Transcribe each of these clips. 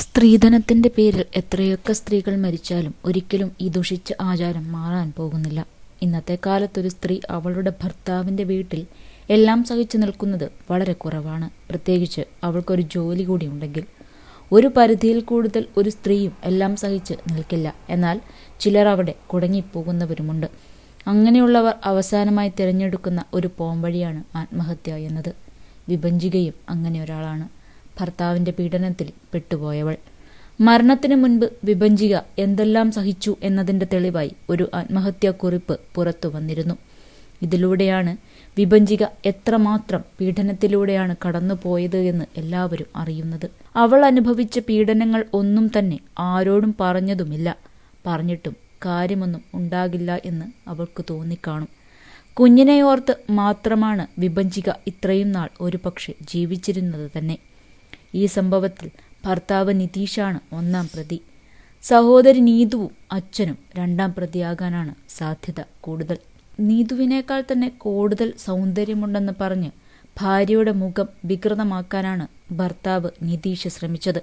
സ്ത്രീധനത്തിന്റെ പേരിൽ എത്രയൊക്കെ സ്ത്രീകൾ മരിച്ചാലും ഒരിക്കലും ഈ ദുഷിച്ച ആചാരം മാറാൻ പോകുന്നില്ല. ഇന്നത്തെ കാലത്തൊരു സ്ത്രീ അവളുടെ ഭർത്താവിന്റെ വീട്ടിൽ എല്ലാം സഹിച്ചു നിൽക്കുന്നത് വളരെ കുറവാണ്. പ്രത്യേകിച്ച് അവൾക്കൊരു ജോലി കൂടി ഉണ്ടെങ്കിൽ. ഒരു പരിധിയിൽ കൂടുതൽ ഒരു സ്ത്രീയും എല്ലാം സഹിച്ച് നിൽക്കില്ല. എന്നാൽ ചിലർ അവിടെ കുടങ്ങിപ്പോകുന്നവരുമുണ്ട്. അങ്ങനെയുള്ളവർ അവസാനമായി തിരഞ്ഞെടുക്കുന്ന ഒരു പോംവഴിയാണ് ആത്മഹത്യ എന്നത്. വിഭജികയും അങ്ങനെ ഒരാളാണ്. ഭർത്താവിന്റെ പീഡനത്തിൽ പെട്ടുപോയവൾ. മരണത്തിനു മുൻപ് വിഭജിക എന്തെല്ലാം സഹിച്ചു എന്നതിന്റെ തെളിവായി ഒരു ആത്മഹത്യാക്കുറിപ്പ് പുറത്തു വന്നിരുന്നു. ഇതിലൂടെയാണ് വിഭജിക എത്രമാത്രം പീഡനത്തിലൂടെയാണ് കടന്നുപോയത് എന്ന് എല്ലാവരും അറിയുന്നത്. അവൾ അനുഭവിച്ച പീഡനങ്ങൾ ഒന്നും തന്നെ ആരോടും പറഞ്ഞതുമില്ല. പറഞ്ഞിട്ടും കാര്യമൊന്നും ഉണ്ടാകില്ല എന്ന് അവൾക്ക് തോന്നിക്കാണും. കുഞ്ഞിനെ ഓർത്ത് മാത്രമാണ് വിഭജിക ഇത്രയും നാൾ ഒരുപക്ഷെ ജീവിച്ചിരുന്നത് തന്നെ. ഈ സംഭവത്തിൽ ഭർത്താവ് നിതീഷാണ് ഒന്നാം പ്രതി. സഹോദരി നീതുവും അച്ഛനും രണ്ടാം പ്രതിയാകാനാണ് സാധ്യത കൂടുതൽ. നീതുവിനേക്കാൾ തന്നെ കൂടുതൽ സൗന്ദര്യമുണ്ടെന്ന് പറഞ്ഞ് ഭാര്യയുടെ മുഖം വികൃതമാക്കാനാണ് ഭർത്താവ് നിതീഷ് ശ്രമിച്ചത്.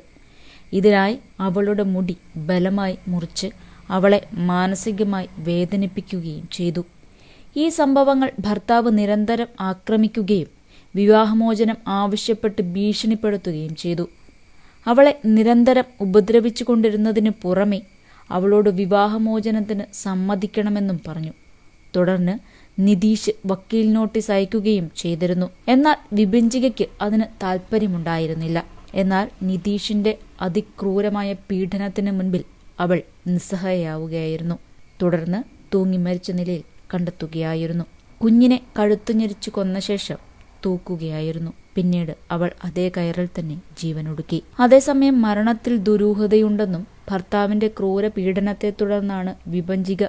ഇതിനായി അവളുടെ മുടി ബലമായി മുറിച്ച് അവളെ മാനസികമായി വേദനിപ്പിക്കുകയും ചെയ്തു. ഈ സംഭവങ്ങൾ ഭർത്താവ് നിരന്തരം ആക്രമിക്കുകയും വിവാഹമോചനം ആവശ്യപ്പെട്ട് ഭീഷണിപ്പെടുത്തുകയും ചെയ്തു. അവളെ നിരന്തരം ഉപദ്രവിച്ചു കൊണ്ടിരുന്നതിന് പുറമെ അവളോട് വിവാഹമോചനത്തിന് സമ്മതിക്കണമെന്നും പറഞ്ഞു. തുടർന്ന് നിതീഷ് വക്കീൽ നോട്ടീസ് അയക്കുകയും ചെയ്തിരുന്നു. എന്നാൽ വിഭജികയ്ക്ക് അതിന് താല്പര്യമുണ്ടായിരുന്നില്ല എന്നാൽ നിതീഷിന്റെ അതിക്രൂരമായ പീഡനത്തിന് മുൻപിൽ അവൾ നിസ്സഹായാവുകയായിരുന്നു. തുടർന്ന് തൂങ്ങി മരിച്ച നിലയിൽ കണ്ടെത്തുകയായിരുന്നു. കുഞ്ഞിനെ കഴുത്തുഞെരിച്ചു കൊന്ന ശേഷം തൂക്കുകയായിരുന്നു. പിന്നീട് അവൾ അതേ കയറിൽ തന്നെ ജീവനൊടുക്കി. അതേസമയം മരണത്തിൽ ദുരൂഹതയുണ്ടെന്നും ഭർത്താവിന്റെ ക്രൂര പീഡനത്തെ തുടർന്നാണ് വിഭജിക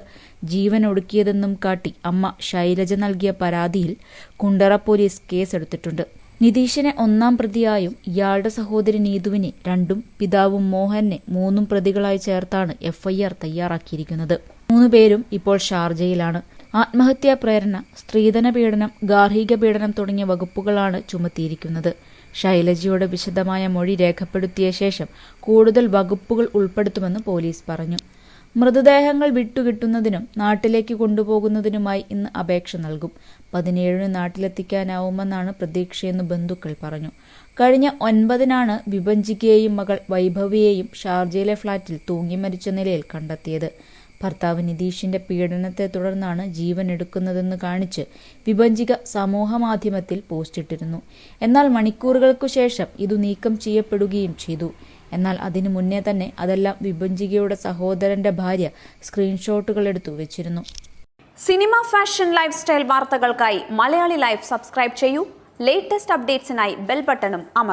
ജീവനൊടുക്കിയതെന്നും കാട്ടി അമ്മ ശൈലജ നൽകിയ പരാതിയിൽ കുണ്ടറ പോലീസ് കേസെടുത്തിട്ടുണ്ട്. നിതീഷിനെ ഒന്നാം പ്രതിയായും ഇയാളുടെ സഹോദരി നീതുവിനെ രണ്ടും പിതാവും മോഹനെ മൂന്നും പ്രതികളായി ചേർത്താണ് എഫ്ഐആർ തയ്യാറാക്കിയിരിക്കുന്നത്. മൂന്നുപേരും ഇപ്പോൾ ഷാർജയിലാണ്. ആത്മഹത്യാ പ്രേരണ സ്ത്രീധന പീഡനം ഗാർഹിക പീഡനം തുടങ്ങിയ വകുപ്പുകളാണ് ചുമത്തിയിരിക്കുന്നത്. ശൈലജയുടെ വിശദമായ മൊഴി രേഖപ്പെടുത്തിയ ശേഷം കൂടുതൽ വകുപ്പുകൾ ഉൾപ്പെടുത്തുമെന്ന് പോലീസ് പറഞ്ഞു. മൃതദേഹങ്ങൾ വിട്ടുകിട്ടുന്നതിനും നാട്ടിലേക്ക് കൊണ്ടുപോകുന്നതിനുമായി ഇന്ന് അപേക്ഷ നൽകും. പതിനേഴിന് നാട്ടിലെത്തിക്കാനാവുമെന്നാണ് പ്രതീക്ഷയെന്ന് ബന്ധുക്കൾ പറഞ്ഞു. കഴിഞ്ഞ ഒൻപതിനാണ് വിഭജികയെയും മകൾ വൈഭവിയെയും ഷാർജയിലെ ഫ്ളാറ്റിൽ തൂങ്ങി മരിച്ച നിലയിൽ കണ്ടെത്തിയത്. ഭർത്താവ് നിതീഷിന്റെ പീഡനത്തെ തുടർന്നാണ് ജീവൻ എടുക്കുന്നതെന്ന് കാണിച്ച് വിഭജിക സമൂഹമാധ്യമത്തിൽ പോസ്റ്റിട്ടിരുന്നു എന്നാൽ മണിക്കൂറുകൾക്കു ശേഷം ഇത് നീക്കം ചെയ്യപ്പെടുകയും ചെയ്തു. എന്നാൽ അതിനു മുന്നേ തന്നെ അതെല്ലാം വിഭജികയുടെ സഹോദരന്റെ ഭാര്യ സ്ക്രീൻഷോട്ടുകൾ എടുത്തു വെച്ചിരുന്നു. സിനിമ ഫാഷൻ ലൈഫ് സ്റ്റൈൽ വാർത്തകൾക്കായി മലയാളി ലൈഫ് സബ്സ്ക്രൈബ് ചെയ്യൂ. ലേറ്റസ്റ്റ് അപ്ഡേറ്റ്സിനായി ബെൽ ബട്ടണും അമർ